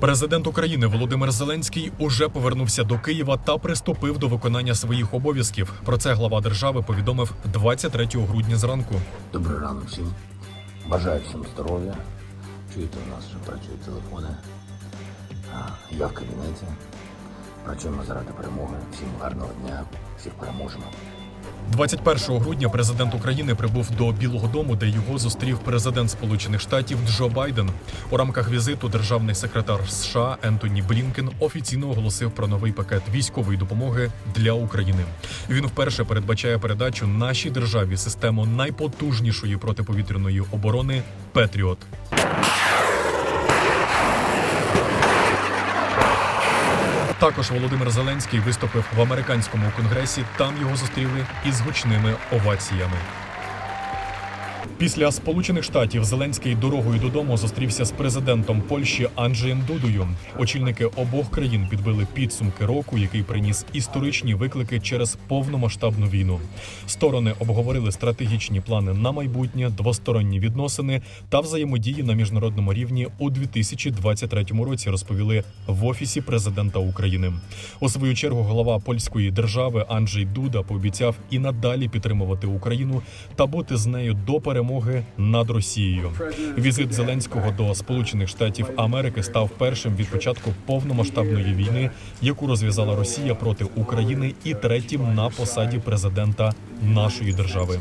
Президент України Володимир Зеленський уже повернувся до Києва та приступив до виконання своїх обов'язків. Про це глава держави повідомив 23 грудня зранку. Добрий ранок всім. Бажаю всім здоров'я. Чуєте, у нас вже працюють телефони. Я в кабінеті. Працюємо заради перемоги. Всім гарного дня. Всіх переможемо. 21 грудня президент України прибув до Білого Дому, де його зустрів президент Сполучених Штатів Джо Байден. У рамках візиту державний секретар США Ентоні Блінкен офіційно оголосив про новий пакет військової допомоги для України. Він вперше передбачає передачу нашій державі систему найпотужнішої протиповітряної оборони Петріот. Також Володимир Зеленський виступив в американському конгресі. Там його зустріли із гучними оваціями. Після Сполучених Штатів Зеленський дорогою додому зустрівся з президентом Польщі Анджеєм Дудою. Очільники обох країн підбили підсумки року, який приніс історичні виклики через повномасштабну війну. Сторони обговорили стратегічні плани на майбутнє, двосторонні відносини та взаємодії на міжнародному рівні у 2023 році. Розповіли в офісі президента України. У свою чергу голова польської держави Анджей Дуда пообіцяв і надалі підтримувати Україну та бути з нею до перемоги над Росією. Візит Зеленського до Сполучених Штатів Америки став першим від початку повномасштабної війни, яку розв'язала Росія проти України, і третім на посаді президента нашої держави.